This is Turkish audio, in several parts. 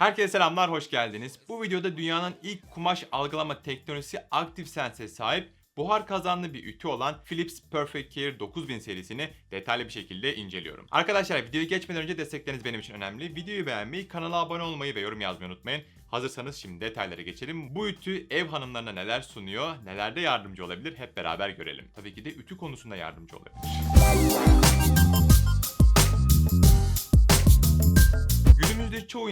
Herkese selamlar, hoş geldiniz. Bu videoda dünyanın ilk kumaş algılama teknolojisi ActiveSense'e sahip buhar kazanlı bir ütü olan Philips Perfect Care 9000 serisini detaylı bir şekilde inceliyorum. Arkadaşlar videoyu geçmeden önce destekleriniz benim için önemli. Videoyu beğenmeyi, kanala abone olmayı ve yorum yazmayı unutmayın. Hazırsanız şimdi detaylara geçelim. Bu ütü ev hanımlarına neler sunuyor, nelerde yardımcı olabilir hep beraber görelim. Tabii ki de ütü konusunda yardımcı olabilir.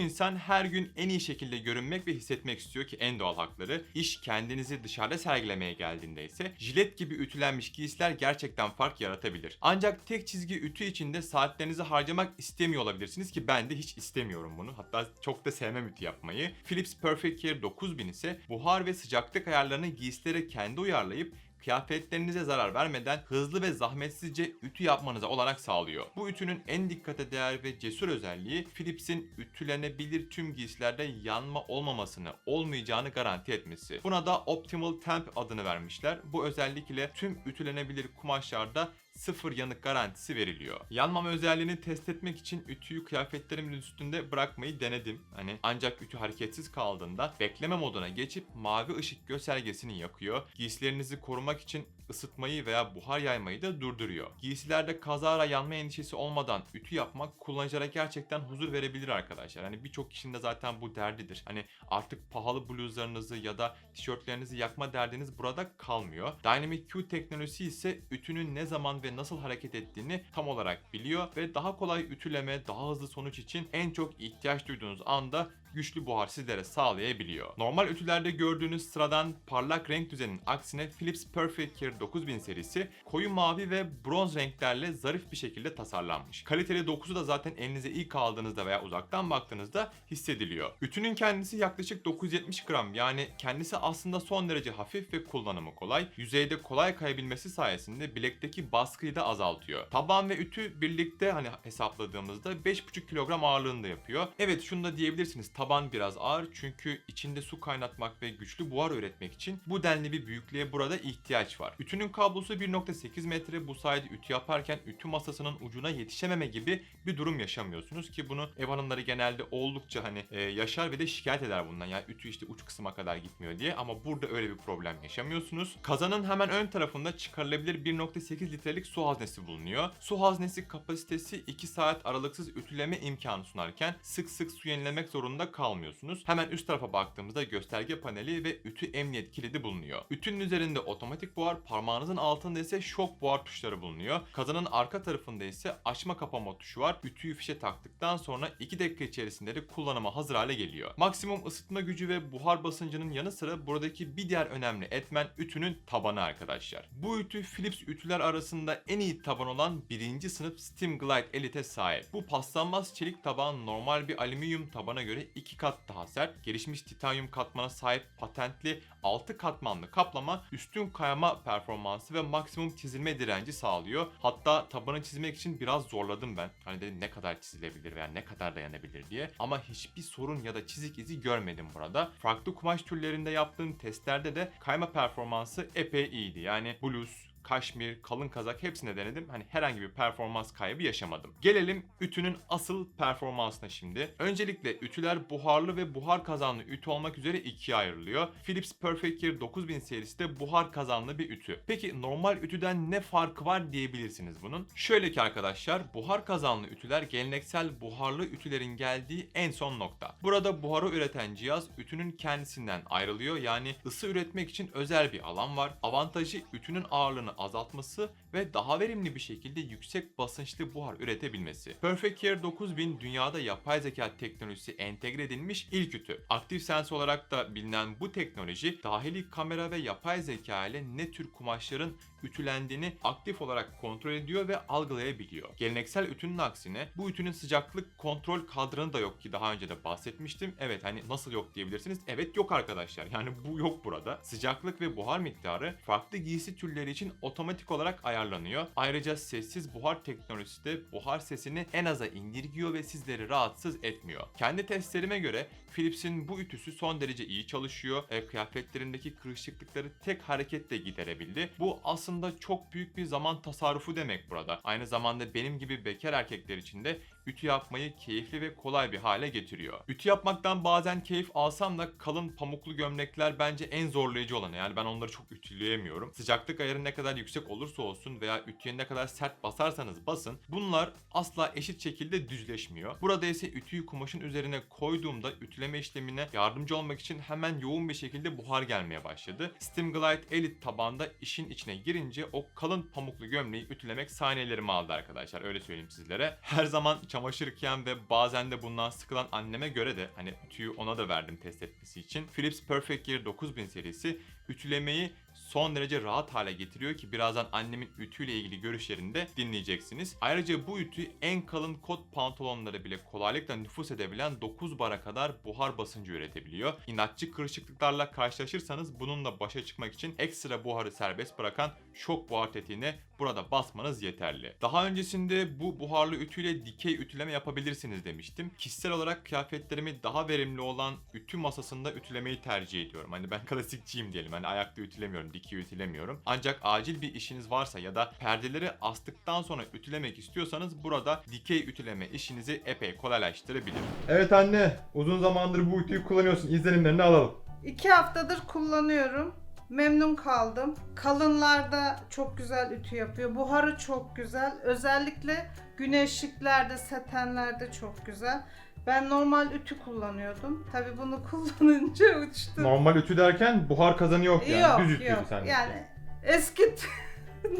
İnsan her gün en iyi şekilde görünmek ve hissetmek istiyor ki en doğal hakları. İş kendinizi dışarıda sergilemeye geldiğinde ise jilet gibi ütülenmiş giysiler gerçekten fark yaratabilir. Ancak tek çizgi ütü içinde saatlerinizi harcamak istemiyor olabilirsiniz ki ben de hiç istemiyorum bunu. Hatta çok da sevmem ütü yapmayı. Philips Perfect Care 9000 ise buhar ve sıcaklık ayarlarını giysilere kendi uyarlayıp kıyafetlerinize zarar vermeden hızlı ve zahmetsizce ütü yapmanıza olanak sağlıyor. Bu ütünün en dikkate değer ve cesur özelliği Philips'in ütülenebilir tüm giysilerde yanma olmamasını, olmayacağını garanti etmesi. Buna da Optimal Temp adını vermişler. Bu özellik ile tüm ütülenebilir kumaşlarda sıfır yanık garantisi veriliyor. Yanmama özelliğini test etmek için ütüyü kıyafetlerimin üstünde bırakmayı denedim. Hani ancak ütü hareketsiz kaldığında bekleme moduna geçip mavi ışık göstergesini yakıyor. Giysilerinizi korumak için ısıtmayı veya buhar yaymayı da durduruyor. Giysilerde kazara yanma endişesi olmadan ütü yapmak kullanıcılara gerçekten huzur verebilir arkadaşlar. Hani birçok kişinin de zaten bu derdidir. Hani artık pahalı bluzlarınızı ya da tişörtlerinizi yakma derdiniz burada kalmıyor. Dynamic Q teknolojisi ise ütünün ne zaman ve nasıl hareket ettiğini tam olarak biliyor ve daha kolay ütüleme, daha hızlı sonuç için en çok ihtiyaç duyduğunuz anda güçlü buhar sizlere sağlayabiliyor. Normal ütülerde gördüğünüz sıradan parlak renk düzeninin aksine Philips Perfect Care 9000 serisi koyu mavi ve bronz renklerle zarif bir şekilde tasarlanmış. Kaliteli dokusu da zaten elinize ilk aldığınızda veya uzaktan baktığınızda hissediliyor. Ütünün kendisi yaklaşık 970 gram yani kendisi aslında son derece hafif ve kullanımı kolay. Yüzeyde kolay kayabilmesi sayesinde bilekteki baskıyı da azaltıyor. Taban ve ütü birlikte hani hesapladığımızda 5,5 kilogram ağırlığında yapıyor. Evet şunu da diyebilirsiniz taban biraz ağır çünkü içinde su kaynatmak ve güçlü buhar üretmek için bu denli bir büyüklüğe burada ihtiyaç var. Ütünün kablosu 1.8 metre bu sayede ütü yaparken ütü masasının ucuna yetişememe gibi bir durum yaşamıyorsunuz ki bunu ev hanımları genelde oldukça hani e, yaşar ve de şikayet eder bundan. Yani ütü işte uç kısma kadar gitmiyor diye ama burada öyle bir problem yaşamıyorsunuz. Kazanın hemen ön tarafında çıkarılabilir 1.8 litrelik su haznesi bulunuyor. Su haznesi kapasitesi 2 saat aralıksız ütüleme imkanı sunarken sık sık su yenilemek zorunda kalmıyorsunuz. Hemen üst tarafa baktığımızda gösterge paneli ve ütü emniyet kilidi bulunuyor. Ütünün üzerinde otomatik buhar, parmağınızın altında ise şok buhar tuşları bulunuyor. Kazanın arka tarafında ise açma kapama tuşu var. Ütüyü fişe taktıktan sonra 2 dakika içerisinde de kullanıma hazır hale geliyor. Maksimum ısıtma gücü ve buhar basıncının yanı sıra buradaki bir diğer önemli etmen ütünün tabanı arkadaşlar. Bu ütü Philips ütüler arasında en iyi taban olan birinci sınıf Steam Glide Elite'e sahip. Bu paslanmaz çelik taban normal bir alüminyum tabana göre 2 kat daha sert. Gelişmiş titanyum katmana sahip patentli 6 katmanlı kaplama üstün kayama performansı ve maksimum çizilme direnci sağlıyor. Hatta tabanı çizmek için biraz zorladım ben. Hani dedim ne kadar çizilebilir veya ne kadar dayanabilir diye. Ama hiçbir sorun ya da çizik izi görmedim burada. Farklı kumaş türlerinde yaptığım testlerde de kayma performansı epey iyiydi. Yani bluz, kaşmir, kalın kazak hepsini denedim. Hani herhangi bir performans kaybı yaşamadım. Gelelim ütünün asıl performansına şimdi. Öncelikle ütüler buharlı ve buhar kazanlı ütü olmak üzere ikiye ayrılıyor. Philips Perfect Care 9000 serisi de buhar kazanlı bir ütü. Peki normal ütüden ne farkı var diyebilirsiniz bunun. Şöyle ki arkadaşlar buhar kazanlı ütüler geleneksel buharlı ütülerin geldiği en son nokta. Burada buharı üreten cihaz ütünün kendisinden ayrılıyor. Yani ısı üretmek için özel bir alan var. Avantajı ütünün ağırlığını azaltması ve daha verimli bir şekilde yüksek basınçlı buhar üretebilmesi. Perfect Care 9000 dünyada yapay zeka teknolojisi entegre edilmiş ilk ütü. Aktif Sense olarak da bilinen bu teknoloji dahili kamera ve yapay zeka ile ne tür kumaşların ütülendiğini aktif olarak kontrol ediyor ve algılayabiliyor. Geleneksel ütünün aksine bu ütünün sıcaklık kontrol kadranı da yok ki daha önce de bahsetmiştim. Evet hani nasıl yok diyebilirsiniz. Evet yok arkadaşlar. Yani bu yok burada. Sıcaklık ve buhar miktarı farklı giysi türleri için otomatik olarak ayarlanıyor. Ayrıca sessiz buhar teknolojisi de buhar sesini en aza indirgiyor ve sizleri rahatsız etmiyor. Kendi testlerime göre Philips'in bu ütüsü son derece iyi çalışıyor. E, kıyafetlerindeki kırışıklıkları tek hareketle giderebildi. Bu aslında çok büyük bir zaman tasarrufu demek burada. Aynı zamanda benim gibi bekar erkekler için de ütü yapmayı keyifli ve kolay bir hale getiriyor. Ütü yapmaktan bazen keyif alsam da kalın pamuklu gömlekler bence en zorlayıcı olanı. Yani ben onları çok ütüleyemiyorum. Sıcaklık ayarı ne kadar yüksek olursa olsun veya ütüye ne kadar sert basarsanız basın bunlar asla eşit şekilde düzleşmiyor. Burada ise ütüyü kumaşın üzerine koyduğumda ütüleme işlemine yardımcı olmak için hemen yoğun bir şekilde buhar gelmeye başladı. Steam Glide Elite tabanda işin içine girince o kalın pamuklu gömleği ütülemek saniyelerimi aldı arkadaşlar öyle söyleyeyim sizlere. Her zaman çamaşır yıkayan ve bazen de bundan sıkılan anneme göre de hani ütüyü ona da verdim test etmesi için. Philips Perfect Gear 9000 serisi ütülemeyi son derece rahat hale getiriyor ki birazdan annemin ütüyle ilgili görüşlerini de dinleyeceksiniz. Ayrıca bu ütü en kalın kot pantolonları bile kolaylıkla nüfus edebilen 9 bara kadar buhar basıncı üretebiliyor. İnatçı kırışıklıklarla karşılaşırsanız bununla başa çıkmak için ekstra buharı serbest bırakan şok buhar tetiğine burada basmanız yeterli. Daha öncesinde bu buharlı ütüyle dikey ütüleme yapabilirsiniz demiştim. Kişisel olarak kıyafetlerimi daha verimli olan ütü masasında ütülemeyi tercih ediyorum. Hani ben klasikçiyim diyelim. Hani ayakta ütülemiyorum, dikey ütülemiyorum. Ancak acil bir işiniz varsa ya da perdeleri astıktan sonra ütülemek istiyorsanız burada dikey ütüleme işinizi epey kolaylaştırabilir. Evet anne, uzun zamandır bu ütüyü kullanıyorsun. İzlenimlerini alalım. İki haftadır kullanıyorum. Memnun kaldım. Kalınlarda çok güzel ütü yapıyor. Buharı çok güzel. Özellikle güneşliklerde, satenlerde çok güzel. Ben normal ütü kullanıyordum. Tabii bunu kullanınca uçtu. Normal ütü derken buhar kazanı yok yani. yok, Düz ütüydü yok. Yani eski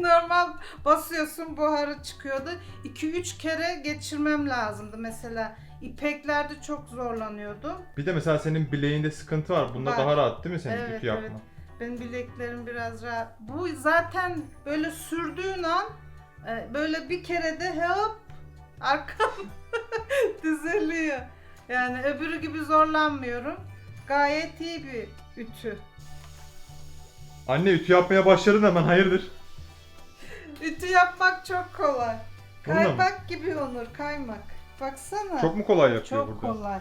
normal basıyorsun buharı çıkıyordu. 2-3 kere geçirmem lazımdı mesela. İpeklerde çok zorlanıyordum. Bir de mesela senin bileğinde sıkıntı var. Bunda Var. daha rahat değil mi senin Evet, ütü yapma? evet. Benim bileklerim biraz rahat. Bu zaten böyle sürdüğün an e, böyle bir kere de hop arkam düzeliyor. Yani öbürü gibi zorlanmıyorum. Gayet iyi bir ütü. Anne ütü yapmaya başladın hemen hayırdır? Ütü yapmak çok kolay. Bununla? Kaymak gibi Onur, kaymak. Baksana. Çok mu kolay yapıyor Çok burada? kolay.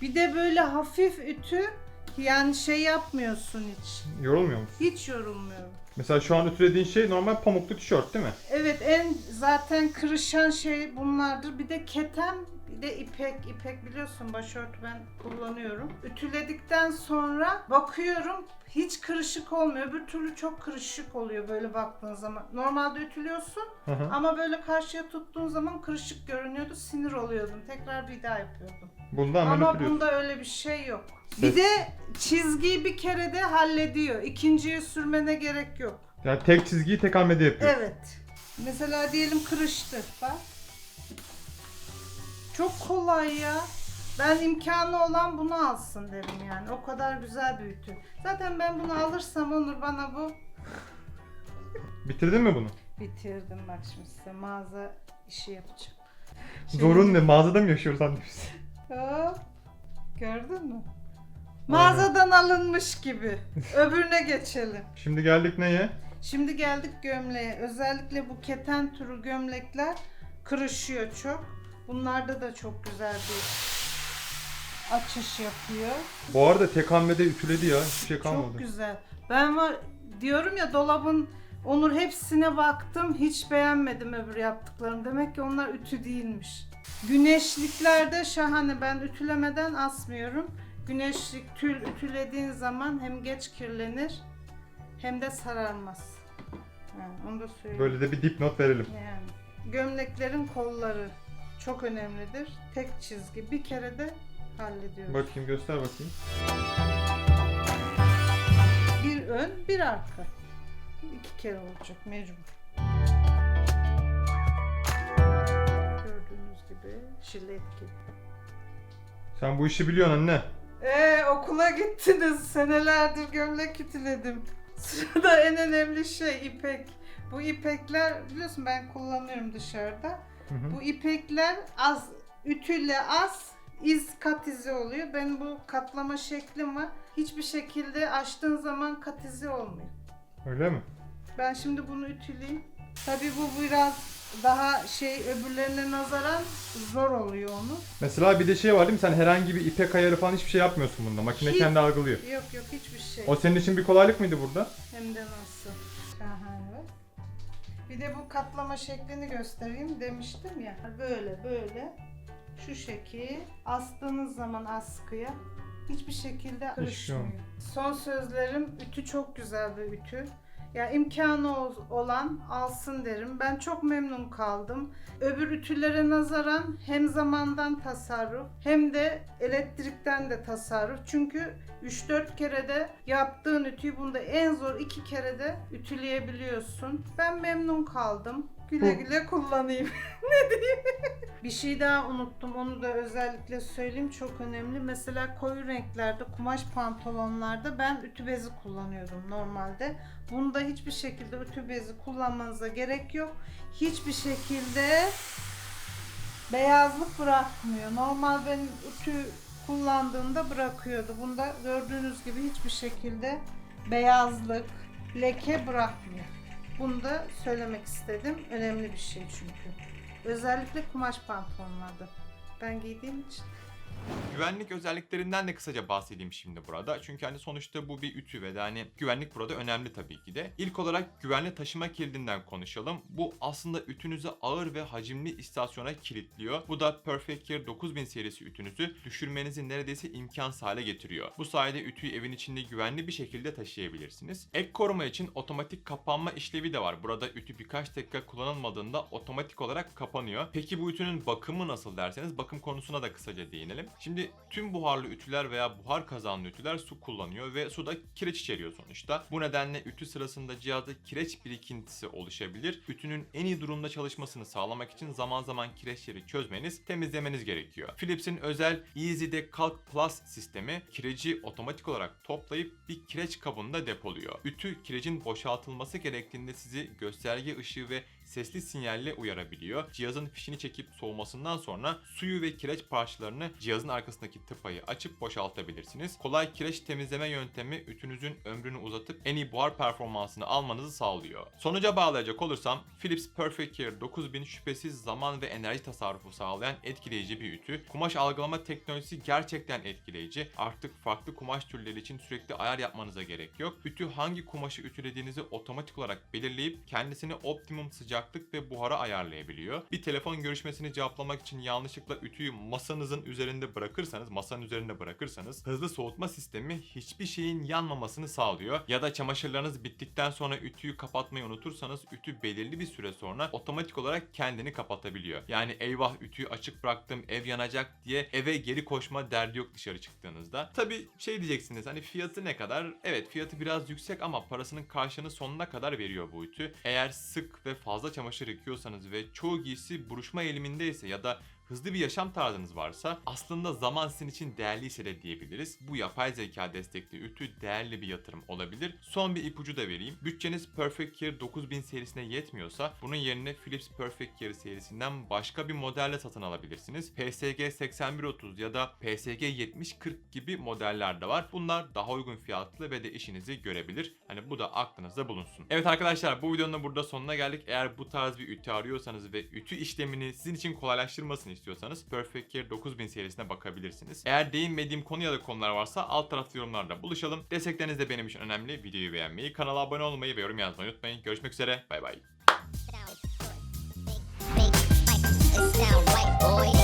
Bir de böyle hafif ütü yani şey yapmıyorsun hiç. Yorulmuyor musun? Hiç yorulmuyorum. Mesela şu an ütülediğin şey normal pamuklu tişört değil mi? Evet en zaten kırışan şey bunlardır. Bir de keten bir de ipek. İpek biliyorsun başörtü ben kullanıyorum. Ütüledikten sonra bakıyorum hiç kırışık olmuyor. Öbür türlü çok kırışık oluyor böyle baktığın zaman. Normalde ütülüyorsun Hı hı. ama böyle karşıya tuttuğun zaman kırışık görünüyordu. Sinir oluyordum. Tekrar bir daha yapıyordum. Bunda Ama ütülüyorsun. bunda öyle bir şey yok. Ses- Bir de çizgiyi bir kere de hallediyor. İkinciyi sürmene gerek yok. Yani tek çizgiyi tek hamlede yapıyor. Evet. Mesela diyelim kırıştı. Bak. Çok kolay ya. Ben imkanı olan bunu alsın derim yani. O kadar güzel bir ütü. Zaten ben bunu alırsam Onur bana bu. Bitirdin mi bunu? Bitirdim bak şimdi size mağaza işi yapacağım. Zorun ne? Mağazada mı yaşıyoruz anne biz? Hop. Gördün mü? Mağazadan alınmış gibi. Öbürüne geçelim. Şimdi geldik neye? Şimdi geldik gömleğe. Özellikle bu keten türü gömlekler kırışıyor çok. Bunlarda da çok güzel bir açış yapıyor. Bu arada tek hamlede ütüledi ya. Hiçbir şey kalmadı. Çok güzel. Ben var diyorum ya dolabın Onur hepsine baktım hiç beğenmedim öbür yaptıklarını. Demek ki onlar ütü değilmiş. Güneşliklerde şahane. Ben ütülemeden asmıyorum. Güneşlik tül ütülediğin zaman hem geç kirlenir hem de sararmaz. Yani onu da söyleyeyim. Böyle de bir dipnot verelim. Yani gömleklerin kolları çok önemlidir. Tek çizgi bir kere de hallediyoruz. Bakayım göster bakayım. Bir ön, bir arka. İki kere olacak mecbur. Gördüğünüz gibi jilet gibi. Sen bu işi biliyorsun anne. Ee okula gittiniz. Senelerdir gömlek ütüledim. Sırada en önemli şey ipek. Bu ipekler biliyorsun ben kullanıyorum dışarıda. Hı hı. Bu ipekler az ütüyle az iz kat izi oluyor. Ben bu katlama şeklim var. Hiçbir şekilde açtığın zaman kat izi olmuyor. Öyle mi? Ben şimdi bunu ütüleyeyim. Tabii bu biraz daha şey öbürlerine nazaran zor oluyor onu. Mesela bir de şey var değil mi? Sen herhangi bir ipek ayarı falan hiçbir şey yapmıyorsun bunda. Makine Hiç. kendi algılıyor. Yok yok hiçbir şey. O senin için bir kolaylık mıydı burada? Hem de nasıl. Şahane. Bir de bu katlama şeklini göstereyim demiştim ya. Böyle böyle şu şekil astığınız zaman askıya hiçbir şekilde karışmıyor. Son sözlerim ütü çok güzel bir ütü. Ya imkanı ol- olan alsın derim. Ben çok memnun kaldım. Öbür ütülere nazaran hem zamandan tasarruf hem de elektrikten de tasarruf. Çünkü 3-4 kere de yaptığın ütüyü bunda en zor 2 kere de ütüleyebiliyorsun. Ben memnun kaldım. Güle güle kullanayım. ne diyeyim? Bir şey daha unuttum. Onu da özellikle söyleyeyim. Çok önemli. Mesela koyu renklerde, kumaş pantolonlarda ben ütü bezi kullanıyorum normalde. Bunda hiçbir şekilde ütü bezi kullanmanıza gerek yok. Hiçbir şekilde beyazlık bırakmıyor. Normal benim ütü kullandığımda bırakıyordu. Bunda gördüğünüz gibi hiçbir şekilde beyazlık, leke bırakmıyor. Bunu da söylemek istedim. Önemli bir şey çünkü. Özellikle kumaş pantolonlarda. Ben giydiğim için. Güvenlik özelliklerinden de kısaca bahsedeyim şimdi burada. Çünkü hani sonuçta bu bir ütü ve de hani güvenlik burada önemli tabii ki de. İlk olarak güvenli taşıma kilidinden konuşalım. Bu aslında ütünüzü ağır ve hacimli istasyona kilitliyor. Bu da Perfect Care 9000 serisi ütünüzü düşürmenizi neredeyse imkansız hale getiriyor. Bu sayede ütüyü evin içinde güvenli bir şekilde taşıyabilirsiniz. Ek koruma için otomatik kapanma işlevi de var. Burada ütü birkaç dakika kullanılmadığında otomatik olarak kapanıyor. Peki bu ütünün bakımı nasıl derseniz bakım konusuna da kısaca değinelim. Şimdi tüm buharlı ütüler veya buhar kazanlı ütüler su kullanıyor ve su da kireç içeriyor sonuçta. Bu nedenle ütü sırasında cihazda kireç birikintisi oluşabilir. Ütünün en iyi durumda çalışmasını sağlamak için zaman zaman kireçleri çözmeniz, temizlemeniz gerekiyor. Philips'in özel EasyDe Calc Plus sistemi kireci otomatik olarak toplayıp bir kireç kabında depoluyor. Ütü kirecin boşaltılması gerektiğinde sizi gösterge ışığı ve sesli sinyalle uyarabiliyor. Cihazın fişini çekip soğumasından sonra suyu ve kireç parçalarını cihazın arkasındaki tıpayı açıp boşaltabilirsiniz. Kolay kireç temizleme yöntemi ütünüzün ömrünü uzatıp en iyi buhar performansını almanızı sağlıyor. Sonuca bağlayacak olursam Philips Perfect Care 9000 şüphesiz zaman ve enerji tasarrufu sağlayan etkileyici bir ütü. Kumaş algılama teknolojisi gerçekten etkileyici. Artık farklı kumaş türleri için sürekli ayar yapmanıza gerek yok. Ütü hangi kumaşı ütülediğinizi otomatik olarak belirleyip kendisini optimum sıcaklık ve buhara ayarlayabiliyor. Bir telefon görüşmesini cevaplamak için yanlışlıkla ütüyü masanızın üzerinde bırakırsanız, masanın üzerinde bırakırsanız hızlı soğutma sistemi hiçbir şeyin yanmamasını sağlıyor. Ya da çamaşırlarınız bittikten sonra ütüyü kapatmayı unutursanız ütü belirli bir süre sonra otomatik olarak kendini kapatabiliyor. Yani eyvah ütüyü açık bıraktım ev yanacak diye eve geri koşma derdi yok dışarı çıktığınızda. Tabi şey diyeceksiniz hani fiyatı ne kadar? Evet fiyatı biraz yüksek ama parasının karşılığını sonuna kadar veriyor bu ütü. Eğer sık ve fazla çamaşır yıkıyorsanız ve çoğu giysi buruşma eğilimindeyse ya da hızlı bir yaşam tarzınız varsa aslında zaman sizin için değerliyse de diyebiliriz. Bu yapay zeka destekli ütü değerli bir yatırım olabilir. Son bir ipucu da vereyim. Bütçeniz Perfect Care 9000 serisine yetmiyorsa bunun yerine Philips Perfect Care serisinden başka bir modelle satın alabilirsiniz. PSG 8130 ya da PSG 7040 gibi modeller de var. Bunlar daha uygun fiyatlı ve de işinizi görebilir. Hani bu da aklınızda bulunsun. Evet arkadaşlar bu videonun da burada sonuna geldik. Eğer bu tarz bir ütü arıyorsanız ve ütü işlemini sizin için kolaylaştırmasını istiyorsanız Perfect Care 9000 serisine bakabilirsiniz. Eğer değinmediğim konu ya da konular varsa alt tarafta yorumlarda buluşalım. Destekleriniz de benim için önemli. Videoyu beğenmeyi, kanala abone olmayı ve yorum yazmayı unutmayın. Görüşmek üzere. Bay bay. Boy.